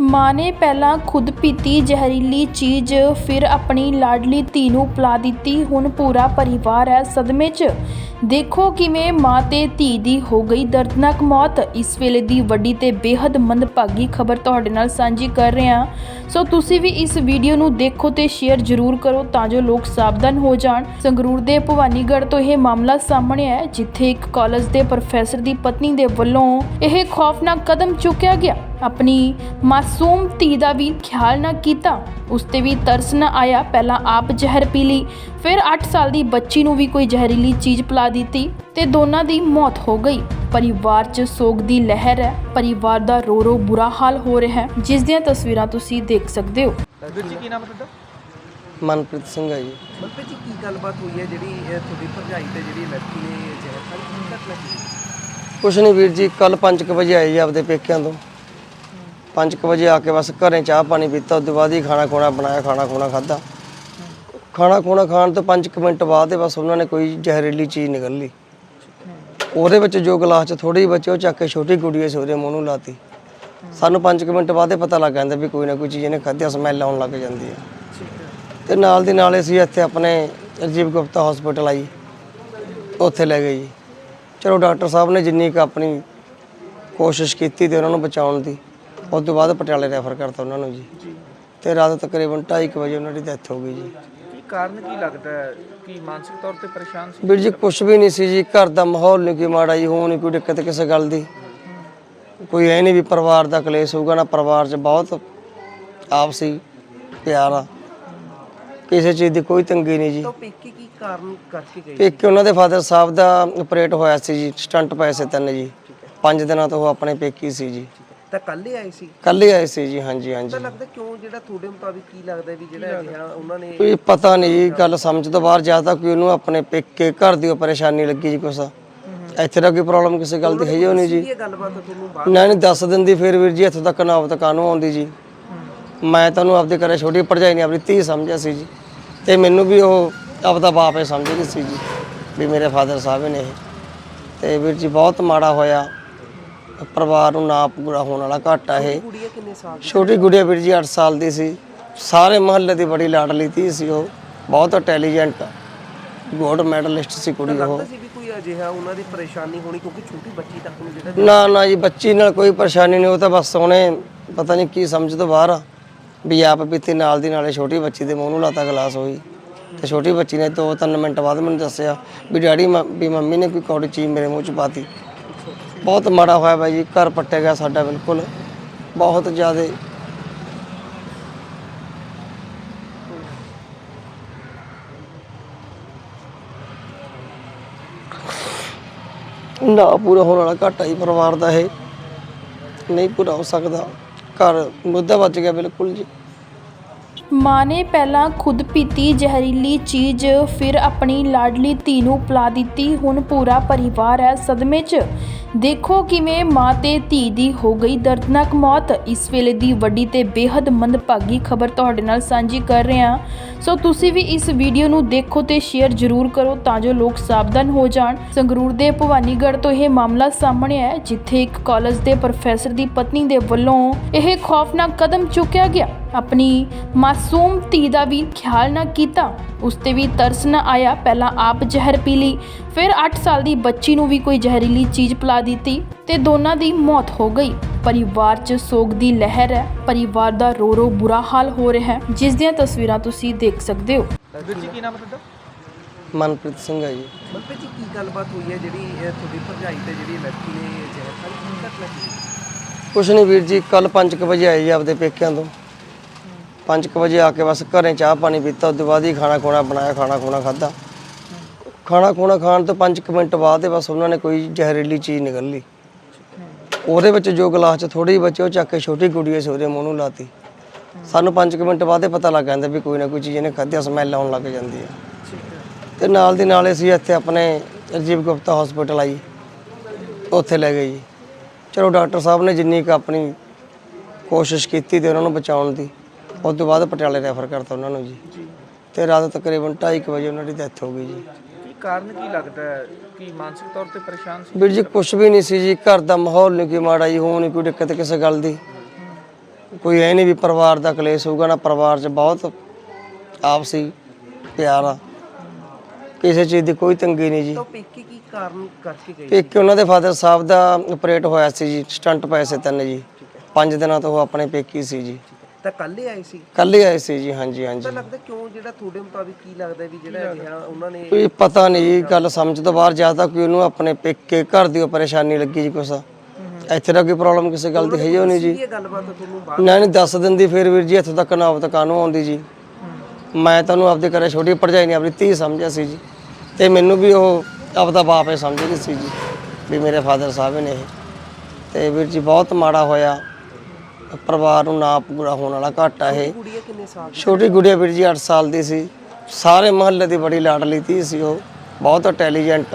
ਮਾਂ ਨੇ ਪਹਿਲਾਂ ਖੁਦ ਪੀਤੀ ਜ਼ਹਿਰੀਲੀ ਚੀਜ਼ ਫਿਰ ਆਪਣੀ ਲਾਡਲੀ ਧੀ ਨੂੰ ਪਿਲਾ ਦਿੱਤੀ। ਹੁਣ ਪੂਰਾ ਪਰਿਵਾਰ ਹੈ ਸਦਮੇ 'ਚ। ਦੇਖੋ ਕਿਵੇਂ ਮਾਂ ਤੇ ਧੀ ਦੀ ਹੋ ਗਈ ਦਰਦਨਾਕ ਮੌਤ। ਇਸ ਵੇਲੇ ਦੀ ਵੱਡੀ ਤੇ ਬੇਹੱਦ ਮੰਦਭਾਗੀ ਖਬਰ ਤੁਹਾਡੇ ਨਾਲ ਸਾਂਝੀ ਕਰ ਰਹੇ ਹਾਂ। ਸੋ ਤੁਸੀਂ ਵੀ ਇਸ ਵੀਡੀਓ ਨੂੰ ਦੇਖੋ ਤੇ ਸ਼ੇਅਰ ਜ਼ਰੂਰ ਕਰੋ ਤਾਂ ਜੋ ਲੋਕ ਸਾਵਧਾਨ ਹੋ ਜਾਣ। ਸੰਗਰੂਰ ਦੇ ਭਵਾਨੀਗੜ੍ਹ ਤੋਂ ਇਹ ਮਾਮਲਾ ਸਾਹਮਣੇ ਆਇਆ ਹੈ, ਜਿੱਥੇ ਇੱਕ ਕਾਲਜ ਦੇ ਪ੍ਰੋਫੈਸਰ ਦੀ ਪਤਨੀ ਦੇ ਵੱਲੋਂ ਇਹ ਖੌਫਨਾਕ ਕਦਮ ਚੁੱਕਿਆ ਗਿਆ। ਆਪਣੀ ਮਾਸੂਮ ਧੀ ਦਾ ਵੀ ਖਿਆਲ ਨਾ ਕੀਤਾ। ਉਸ ਤੇ ਵੀ ਤਰਸ ਨਾ ਆਇਆ। ਪਹਿਲਾਂ ਆਪ ਜ਼ਹਿਰ ਪੀ ਲਈ। ਫਿਰ 8 ਸਾਲ ਦੀ ਬੱਚੀ ਨੂੰ ਵੀ ਕੋਈ ਜ਼ਹਿਰੀਲੀ ਚੀਜ਼ ਪਿਲਾ ਦਿੱਤੀ ਤੇ ਦੋਨਾਂ ਦੀ ਮੌਤ ਹੋ ਗਈ। ਪਰਿਵਾਰ 'ਚ ਸੋਗ ਦੀ ਲਹਿਰ ਹੈ। ਪਰਿਵਾਰ ਦਾ ਰੋ ਰੋ ਬੁਰਾ ਹਾਲ ਹੋ ਰਿਹਾ ਹੈ। ਜਿਸ ਦੀਆਂ ਤਸਵੀਰਾਂ ਤੁਸੀਂ ਦੇਖ ਸਕਦੇ ਹੋ। ਵੀਰ ਜੀ ਕੀ ਨਾਮ ਹੈ ਤੁਹਾਡਾ? ਮਨਪ੍ਰੀਤ ਸਿੰਘ ਹੈ ਜੀ। ਮਨਪ੍ਰੀਤ ਜੀ ਕੀ ਗੱਲਬਾਤ ਹੋਈ ਹੈ ਜਿਹੜੀ ਇਹ ਤੁਹਾਡੀ ਭਰਜਾਈ ਤੇ ਜਿਹੜੀ ਲੜਕੀ ਨੇ ਜ਼ਹਿਰ ਖਾਈ ਕੀ ਘਟਨਾ ਸੀ ਕੁਛ ਨਹੀਂ ਵੀਰ ਜੀ ਕੱਲ 5 ਵਜੇ ਆਏ ਜੀ ਆਪਦੇ ਪੇਕਿਆਂ ਤੋਂ। 5 ਵਜੇ ਆ ਕੇ ਬਸ ਘਰੇ ਚਾਹ ਪਾਣੀ ਪੀਤਾ ਉਸ ਤੋਂ ਬਾਅਦ ਹੀ ਖਾਣਾ ਖੋਣਾ ਬਣਾਇਆ, ਖਾਣਾ ਖੋਣਾ ਖਾਦਾ ਖਾਣਾ ਖੋਣਾ ਖਾਣ ਤੋਂ 5 ਮਿੰਟ ਬਾਅਦ ਹੀ ਬਸ ਉਹਨਾਂ ਨੇ ਕੋਈ ਜ਼ਹਿਰੀਲੀ ਚੀਜ਼ ਨਿਕਲ। ਲਈ ਉਹਦੇ ਵਿੱਚ ਜੋ ਗਲਾਸ 'ਚ ਥੋੜੀ ਜਿਹੀ ਬਚੀ, ਉਹ ਚੱਕ ਕੇ ਛੋਟੀ ਗੁੜੀਆ ਸੀ ਉਹਦੇ ਮੂੰਹ ਨੂੰ ਲਾਤੀ। ਸਾਨੂੰ 5 ਮਿੰਟ ਬਾਅਦ ਹੀ ਪਤਾ ਲੱਗ ਜਾਂਦਾ ਵੀ ਕੋਈ ਨਾ ਕੋਈ ਚੀਜ਼ ਇਹਨੇ ਖਾਧੀ ਸਮੈਲ ਆਉਣ ਲੱਗ ਜਾਂਦੀ ਹੈ। ਤੇ ਨਾਲ ਦੀ ਨਾਲ ਅਸੀਂ ਇੱਥੇ ਆਪਣੇ ਰਜੀਵ ਗੁਪਤਾ ਹਸਪੀਟਲ ਆਈ। ਉੱਥੇ ਲੈ ਗਏ ਜੀ। ਚਲੋ ਡਾਕਟਰ ਸਾਹਿਬ ਨੇ ਜਿੰਨੀ ਕੁ ਆਪਣੀ ਕੋਸ਼ਿਸ਼ ਕੀਤੀ ਤੇ ਉਹਨਾਂ ਨੂੰ ਬਚਾਉਣ ਦੀ। ਉਸ ਤੋਂ ਬਾਅਦ ਪਟਿਆਲੇ ਰੈਫਰ ਕਰਤਾ ਉਹਨਾਂ ਨੂੰ ਜੀ। ਤੇ ਰਾਤ ਤਕਰੀਬਨ 2:30 ਵਜੇ ਉਹਨਾਂ ਦੀ ਡੈਥ ਹੋ ਗਈ ਜੀ। ਕੀ ਕਾਰਨ ਕੀ ਲੱਗਦਾ ਹੈ? ਕਿ ਮਾਨਸਿਕ ਤੌਰ ਤੇ ਪਰੇਸ਼ਾਨ ਸੀ? ਵੀਰ ਜੀ ਕੁਛ ਵੀ ਨਹੀਂ ਸੀ ਜੀ ਘਰ ਦਾ ਮਾਹੌਲ ਨਹੀਂ ਕੋਈ ਮਾੜਾ ਜੀ ਹੋ ਨਹੀਂ ਕੋਈ ਦਿੱਕਤ ਕਿਸੇ ਗੱਲ ਦੀ। ਕੋਈ ਐ ਨਹੀਂ ਵੀ ਪਰਿਵਾਰ ਦਾ ਕਲੇਸ਼ ਹੋਊਗਾ ਨਾ ਪਰਿਵਾਰ 'ਚ ਬਹੁਤ ਆਪਸੀ ਪਿਆਰ ਆ। ਕਿਸੇ ਚੀਜ਼ ਦੀ ਕੋਈ ਤੰਗੀ ਨਹੀਂ ਜੀ। ਤਾਂ ਪੇਕੇ ਕੀ ਕਾਰਨ ਕਰਕੇ ਗਈ ਇੱਕ ਉਹਨਾਂ ਦੇ ਫਾਦਰ ਸਾਹਿਬ ਦਾ ਆਪਰੇਟ ਹੋਇਆ ਸੀ ਜੀ ਸਟੰਟ ਪਏ ਸੀ ਤਿੰਨ ਜੀ। ਪੰਜ ਦਿਨਾਂ ਤੋਂ ਉਹ ਆਪਣੇ ਪੇਕੀ ਸੀ ਜੀ। ਤਾਂ ਕੱਲ ਹੀ ਆਏ ਸੀ? ਕੱਲ ਹੀ ਆਏ ਸੀ ਜੀ ਹਾਂਜੀ ਹਾਂਜੀ। ਤਾਂ ਲੱਗਦਾ ਕਿਉਂ ਜਿਹੜਾ ਤੁਹਾਡੇ ਮੁਤਾਬਿਕ ਕੀ ਲੱਗਦਾ ਵੀ ਜਿਹੜਾ ਅਜਿਹਾ ਉਹਨਾਂ ਨੇ ਕੋਈ ਪਤਾ ਨਹੀਂ ਜੀ ਗੱਲ ਸਮਝ ਤੋਂ ਬਾਹਰ ਜ਼ਿਆਦਾ ਕੋਈ ਉਹਨੂੰ ਆਪਣੇ ਪੇਕੇ ਘਰ ਦੀ ਉਹ ਪਰੇਸ਼ਾਨੀ ਲੱਗੀ ਜੀ ਕੁਛ ਇੱਥੇ ਦਾ ਕੋਈ ਪ੍ਰੋਬਲਮ ਕਿਸੇ ਗੱਲ ਦੀ ਹੈ ਹੀ ਨਹੀਂ ਜੀ। ਇਹ ਗੱਲਬਾਤ ਤੁਹਾਨੂੰ ਬਾਅਦ ਨਾ ਨਹੀਂ ਦੱਸ ਦਿੰਦੀ ਫਿਰ ਵੀਰ ਜੀ ਇੱਥੋਂ ਤੱਕ ਨੌਬਤ ਕਾਨੂੰ ਆਉਂਦੀ ਜੀ। ਮੈਂ ਤੁਹਾਨੂੰ ਆਪਦੇ ਘਰੇ ਛੋਟੀ ਭਰਜਾਈ ਨੇ ਆਪਣੀ ਧੀ ਸਮਝਿਆ ਸੀ ਜੀ। ਤੇ ਮੈਨੂੰ ਵੀ ਉਹ ਆਪਦਾ ਬਾਪ ਹੀ ਸਮਝਦੀ ਸੀ ਜੀ ਵੀ ਮੇਰੇ ਫਾਦਰ ਸਾਹਿਬ ਨੇ ਇਹ। ਤੇ ਵੀਰ ਜੀ ਬਹੁਤ ਮਾੜਾ ਹੋਇਆ। ਪਰਿਵਾਰ ਨੂੰ ਨਾ ਪੂਰਾ ਹੋਣ ਵਾਲਾ ਘਾਟਾ ਇਹ। ਕੁੜੀਆਂ ਕਿੰਨੇ ਸਾਲ ਦੀ? ਛੋਟੀ ਗੁੜੀਆ ਵੀਰ ਜੀ 8 ਸਾਲ ਦੀ ਸੀ। ਸਾਰੇ ਮਹੱਲੇ ਦੀ ਬੜੀ ਲਾਡਲੀ ਧੀ ਸੀ ਉਹ। ਬਹੁਤ ਇੰਟੈਲੀਜੈਂਟ ਗੋਲਡ ਮੈਡਲਿਸਟ ਸੀ ਕੁੜੀ ਉਹ। ਲੱਗਦਾ ਸੀ ਵੀ ਕੋਈ ਅਜਿਹਾ ਉਹਨਾਂ ਦੀ ਪਰੇਸ਼ਾਨੀ ਹੋਣੀ ਕਿਉਂਕਿ ਛੋਟੀ ਬੱਚੀ ਤੱਕ ਨੂੰ ਜਿਹੜਾ ਨਾ ਨਾ ਜੀ ਬੱਚੀ ਨਾਲ ਕੋਈ ਪਰੇਸ਼ਾਨੀ ਨਹੀਂ ਉਹ ਤਾਂ ਬਸ ਉਹਨੇ ਪਤਾ ਨਹੀਂ ਕੀ ਸਮਝ ਤੋਂ ਬਾਹਰ ਆ। ਵੀ ਆਪ ਪੀਤੀ ਨਾਲ ਦੀ ਨਾਲੇ ਛੋਟੀ ਬੱਚੀ ਦੇ ਮੂੰਹ ਨੂੰ ਲਾਤਾ ਗਲਾਸ ਹੋਈ ਤੇ ਛੋਟੀ ਬੱਚੀ ਨੇ ਦੋ ਤਿੰਨ ਮਿੰਟ ਬਾਅਦ ਮੈਨੂੰ ਦੱਸਿਆ ਵੀ ਡੈਡੀ ਮ- ਵੀ ਮੰਮੀ ਨੇ ਕੋਈ ਕੌੜੀ ਚੀਜ਼ ਮੇਰੇ ਮੂੰਹ ਚ ਪਾਤੀ। ਬਹੁਤ ਮਾੜਾ ਹੋਇਆ ਬਾਈ ਜੀ, ਘਰ ਪੱਟਿਆ ਗਿਆ ਸਾਡਾ ਬਿਲਕੁਲ, ਬਹੁਤ ਜ਼ਿਆਦਾ। ਨਾ ਪੂਰਾ ਹੋਣ ਵਾਲਾ ਘਾਟਾ ਹੀ ਪਰਿਵਾਰ ਦਾ ਇਹ, ਨਹੀਂ ਪੂਰਾ ਹੋ ਸਕਦਾ। ਘਰ ਮੁੱਦਾ ਵੱਜ ਗਿਆ ਬਿਲਕੁਲ ਜੀ। ਮਾਂ ਨੇ ਪਹਿਲਾਂ ਖੁਦ ਪੀਤੀ ਜ਼ਹਿਰੀਲੀ ਚੀਜ਼, ਫਿਰ ਆਪਣੀ ਲਾਡਲੀ ਧੀ ਨੂੰ ਪਿਲਾ ਦਿੱਤੀ। ਹੁਣ ਪੂਰਾ ਪਰਿਵਾਰ ਹੈ ਸਦਮੇ 'ਚ। ਦੇਖੋ ਕਿਵੇਂ ਮਾਂ ਤੇ ਧੀ ਦੀ ਹੋ ਗਈ ਦਰਦਨਾਕ ਮੌਤ। ਇਸ ਵੇਲੇ ਦੀ ਵੱਡੀ ਤੇ ਬੇहद ਮੰਦਭਾਗੀ ਖਬਰ ਤੁਹਾਡੇ ਨਾਲ ਸਾਂਝੀ ਕਰ ਰਹੇ ਹਾਂ। ਸੋ ਤੁਸੀਂ ਵੀ ਇਸ ਵੀਡੀਓ ਨੂੰ ਦੇਖੋ ਤੇ ਸ਼ੇਅਰ ਜ਼ਰੂਰ ਕਰੋ ਤਾਂ ਜੋ ਲੋਕ ਸਾਵਧਾਨ ਹੋ ਜਾਣ। ਸੰਗਰੂਰ ਦੇ ਭਵਾਨੀਗੜ੍ਹ ਤੋਂ ਇਹ ਮਾਮਲਾ ਸਾਹਮਣੇ ਆਇਆ ਹੈ, ਜਿੱਥੇ ਇੱਕ ਕਾਲਜ ਦੇ ਪ੍ਰੋਫੈਸਰ ਦੀ ਪਤਨੀ ਦੇ ਵੱਲੋਂ ਇਹ ਖੌਫਨਾਕ ਕਦਮ ਚੁੱਕਿਆ ਗਿਆ। ਆਪਣੀ ਮਾਸੂਮ ਧੀ ਦਾ ਵੀ ਖਿਆਲ ਨਾ ਕੀਤਾ। ਉਸ ਤੇ ਵੀ ਤਰਸ ਨਾ ਆਇਆ ਪਹਿਲਾਂ ਆਪ ਜ਼ਹਿਰ ਪੀ ਲਈ। ਫਿਰ 8 ਸਾਲ ਦੀ ਬੱਚੀ ਨੂੰ ਵੀ ਕੋਈ ਜ਼ਹਿਰੀਲੀ ਚੀਜ਼ ਪਿਲਾ ਦਿੱਤੀ ਤੇ ਦੋਨਾਂ ਦੀ ਮੌਤ ਹੋ ਗਈ। ਪਰਿਵਾਰ 'ਚ ਸੋਗ ਦੀ ਲਹਿਰ ਹੈ। ਪਰਿਵਾਰ ਦਾ ਰੋ ਰੋ ਬੁਰਾ ਹਾਲ ਹੋ ਰਿਹਾ ਹੈ। ਜਿਸ ਦੀਆਂ ਤਸਵੀਰਾਂ ਤੁਸੀਂ ਦੇਖ ਸਕਦੇ ਹੋ। ਵੀਰ ਜੀ ਕੀ ਨਾਮ ਹੈ ਤੁਹਾਡਾ? ਮਨਪ੍ਰੀਤ ਸਿੰਘ ਹੈ ਜੀ। ਮਨਪ੍ਰੀਤ ਜੀ ਕੀ ਗੱਲਬਾਤ ਹੋਈ ਹੈ ਜਿਹੜੀ ਇਹ ਤੁਹਾਡੀ ਭਰਜਾਈ ਤੇ ਜਿਹੜੀ ਲੜਕੀ ਨੇ ਜ਼ਹਿਰ ਖਾਈ? ਕੀ ਘਟਨਾ ਸੀ ਕੁਛ ਨਹੀਂ ਵੀਰ ਜੀ ਕੱਲ 5 ਵਜੇ ਆਏ ਜੀ ਆਪਦੇ ਪੇਕਿਆਂ ਤੋਂ। 5 ਵਜੇ ਆ ਕੇ ਬਸ ਘਰੇ ਚਾਹ ਪਾਣੀ ਪੀਤਾ ਉਸ ਤੋਂ ਬਾਅਦ ਹੀ ਖਾਣਾ ਖੋਣਾ ਬਣਾਇਆ ਖਾਣਾ ਖੋਣਾ ਖਾਦਾ ਖਾਣਾ ਖੂਣਾ ਖਾਣ ਤੋਂ 5 ਮਿੰਟ ਬਾਅਦ ਹੀ ਬਸ ਉਹਨਾਂ ਨੇ ਕੋਈ ਜ਼ਹਿਰੀਲੀ ਚੀਜ਼ ਨਿਕਲ ਲਈ। ਉਹਦੇ ਵਿੱਚ ਜੋ ਗਲਾਸ 'ਚ ਥੋੜੀ ਜਿਹੀ ਬਚੀ, ਉਹ ਚੱਕ ਕੇ ਛੋਟੀ ਗੁੜੀਆ ਸੀ ਉਹਦੇ ਮੂੰਹ ਨੂੰ ਲਾਤੀ। ਸਾਨੂੰ 5 ਮਿੰਟ ਬਾਅਦ ਹੀ ਪਤਾ ਲੱਗ ਜਾਂਦਾ ਵੀ ਕੋਈ ਨਾ ਕੋਈ ਚੀਜ਼ ਇਹਨੇ ਖਾਧੀ ਸਮੈਲ ਆਉਣ ਲੱਗ ਜਾਂਦੀ ਹੈ। ਤੇ ਨਾਲ ਦੀ ਨਾਲ ਅਸੀਂ ਇੱਥੇ ਆਪਣੇ ਰਜੀਵ ਗੁਪਤਾ ਹਸਪੀਟਲ ਆਈ। ਉੱਥੇ ਲੈ ਗਏ ਜੀ। ਚਲੋ ਡਾਕਟਰ ਸਾਹਿਬ ਨੇ ਜਿੰਨੀ ਕੁ ਆਪਣੀ ਕੋਸ਼ਿਸ਼ ਕੀਤੀ ਤੇ ਉਹਨਾਂ ਨੂੰ ਬਚਾਉਣ ਦੀ, ਉਸ ਤੋਂ ਬਾਅਦ ਪਟਿਆਲੇ ਰੈਫਰ ਕਰਤਾ ਉਹਨਾਂ ਨੂੰ ਜੀ। ਤੇ ਰਾਤ ਤਕਰੀਬਨ 2:30 ਵਜੇ ਉਹਨਾਂ ਦੀ ਡੈਥ ਹੋ ਗਈ ਜੀ। ਕਾਰਨ ਕੀ ਲੱਗਦਾ ਹੈ? ਕਿ ਮਾਨਸਿਕ ਤੌਰ ਤੇ ਪਰੇਸ਼ਾਨ ਸੀ? ਵੀਰ ਜੀ ਕੁਛ ਵੀ ਨਹੀਂ ਸੀ ਜੀ ਘਰ ਦਾ ਮਾਹੌਲ ਨਹੀਂ ਕੋਈ ਮਾੜਾ ਜੀ ਹੋ ਨਹੀਂ ਕੋਈ ਦਿੱਕਤ ਕਿਸੇ ਗੱਲ ਦੀ। ਕੋਈ ਐ ਨਹੀਂ ਵੀ ਪਰਿਵਾਰ ਦਾ ਕਲੇਸ਼ ਹੋਊਗਾ ਨਾ ਪਰਿਵਾਰ 'ਚ ਬਹੁਤ ਆਪਸੀ ਪਿਆਰ ਆ। ਕਿਸੇ ਚੀਜ਼ ਦੀ ਕੋਈ ਤੰਗੀ ਨਹੀਂ ਜੀ। ਤਾਂ ਪੇਕੇ ਕੀ ਕਾਰਨ ਕਰਕੇ ਗਏ ਪੇਕੇ ਉਹਨਾਂ ਦੇ ਫਾਦਰ ਸਾਹਿਬ ਦਾ ਆਪਰੇਟ ਹੋਇਆ ਸੀ ਜੀ ਸਟੰਟ ਪਏ ਸੀ ਤਿੰਨ ਜੀ। ਪੰਜ ਦਿਨਾਂ ਤੋਂ ਉਹ ਆਪਣੇ ਪੇਕੀ ਸੀ ਜੀ। ਤਾਂ ਕੱਲ ਹੀ ਆਏ ਸੀ? ਕੱਲ ਹੀ ਆਏ ਸੀ ਜੀ ਹਾਂਜੀ ਹਾਂਜੀ। ਤਾਂ ਲੱਗਦਾ ਕਿਉਂ ਜਿਹੜਾ ਤੁਹਾਡੇ ਮੁਤਾਬਿਕ ਕੀ ਲੱਗਦਾ ਵੀ ਜਿਹੜਾ ਅਜਿਹਾ ਉਹਨਾਂ ਨੇ ਕੋਈ ਪਤਾ ਨਹੀਂ ਜੀ ਗੱਲ ਸਮਝ ਤੋਂ ਬਾਹਰ ਜ਼ਿਆਦਾ ਕੋਈ ਉਹਨੂੰ ਆਪਣੇ ਪੇਕੇ ਘਰ ਦੀ ਓ ਪਰੇਸ਼ਾਨੀ ਲੱਗੀ ਜੀ ਕੁਛ। ਇੱਥੇ ਦਾ ਕੋਈ ਪ੍ਰੋਬਲਮ ਕਿਸੇ ਗੱਲ ਦੀ ਹੈ ਹੀ ਨਹੀਂ ਜੀ। ਇਹ ਗੱਲਬਾਤ ਤੁਹਾਨੂੰ ਬਾਅਦ ਨਾ ਨਹੀਂ ਦੱਸ ਦਿੰਦੀ ਫਿਰ ਵੀਰ ਜੀ ਇੱਥੋਂ ਤੱਕ ਨੌਬਤ ਕਾਨੂੰ ਆਉਂਦੀ ਜੀ। ਮੈਂ ਤੁਹਾਨੂੰ ਆਪਦੇ ਘਰੇ ਛੋਟੀ ਭਰਜਾਈ ਨਹੀਂ ਆਪਣੀ ਧੀ ਸਮਝਿਆ ਸੀ ਜੀ। ਤੇ ਮੈਨੂੰ ਵੀ ਉਹ ਆਪਦਾ ਬਾਪ ਹੀ ਸਮਝਦੀ ਸੀ ਜੀ ਵੀ ਮੇਰੇ ਫਾਦਰ ਸਾਹਿਬ ਨੇ ਇਹ। ਤੇ ਵੀਰ ਜੀ ਬਹੁਤ ਮਾੜਾ ਹੋਇਆ। ਪਰਿਵਾਰ ਨੂੰ ਨਾ ਪੂਰਾ ਹੋਣ ਵਾਲਾ ਘਾਟਾ ਇਹ। ਕੁੜੀਆਂ ਕਿੰਨੇ ਸਾਲ ਦੀ? ਛੋਟੀ ਗੁੜੀਆ ਵੀਰ ਜੀ 8 ਸਾਲ ਦੀ ਸੀ। ਸਾਰੇ ਮਹੱਲੇ ਦੀ ਬੜੀ ਲਾਡਲੀ ਧੀ ਸੀ ਉਹ। ਬਹੁਤ ਇੰਟੈਲੀਜੈਂਟ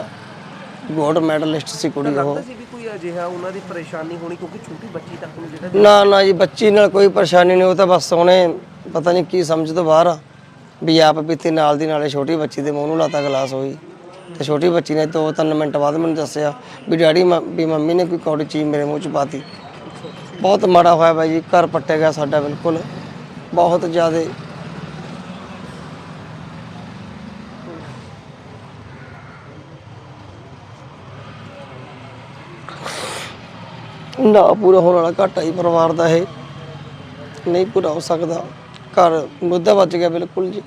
ਗੋਲਡ ਮੈਡਲਿਸਟ ਸੀ ਕੁੜੀ ਉਹ। ਲੱਗਦਾ ਸੀ ਵੀ ਕੋਈ ਅਜਿਹਾ ਉਹਨਾਂ ਦੀ ਪਰੇਸ਼ਾਨੀ ਹੋਣੀ ਕਿਉਂਕਿ ਛੋਟੀ ਬੱਚੀ ਤੱਕ ਨੂੰ ਜਿਹੜਾ ਨਾ ਨਾ ਜੀ ਬੱਚੀ ਨਾਲ ਕੋਈ ਪਰੇਸ਼ਾਨੀ ਨਹੀਂ ਉਹ ਤਾਂ ਬਸ ਉਹਨੇ ਪਤਾ ਨਹੀਂ ਕੀ ਸਮਝ ਤੋਂ ਬਾਹਰ ਆ। ਵੀ ਆਪ ਪੀਤੀ ਨਾਲ ਦੀ ਨਾਲੇ ਛੋਟੀ ਬੱਚੀ ਦੇ ਮੂੰਹ ਨੂੰ ਲਾਤਾ ਗਲਾਸ ਹੋਈ। ਤੇ ਛੋਟੀ ਬੱਚੀ ਨੇ ਦੋ ਤਿੰਨ ਮਿੰਟ ਬਾਅਦ ਮੈਨੂੰ ਦੱਸਿਆ ਵੀ ਡੈਡੀ ਮ- ਵੀ ਮੰਮੀ ਨੇ ਕੋਈ ਕੌੜੀ ਚੀਜ਼ ਮੇਰੇ ਮੂੰਹ 'ਚ ਪਾਤੀ। ਬਹੁਤ ਮਾੜਾ ਹੋਇਆ ਬਾਈ ਜੀ, ਘਰ ਪੱਟਿਆ ਗਿਆ ਸਾਡਾ ਬਿਲਕੁਲ, ਬਹੁਤ ਜ਼ਿਆਦਾ। ਨਾ ਪੂਰਾ ਹੋਣ ਵਾਲਾ ਘਾਟਾ ਹੀ ਪਰਿਵਾਰ ਦਾ ਇਹ, ਨਹੀਂ ਪੂਰਾ ਹੋ ਸਕਦਾ। ਘਰ ਮੁੱਦਾ ਵੱਜ ਗਿਆ ਬਿਲਕੁਲ ਜੀ।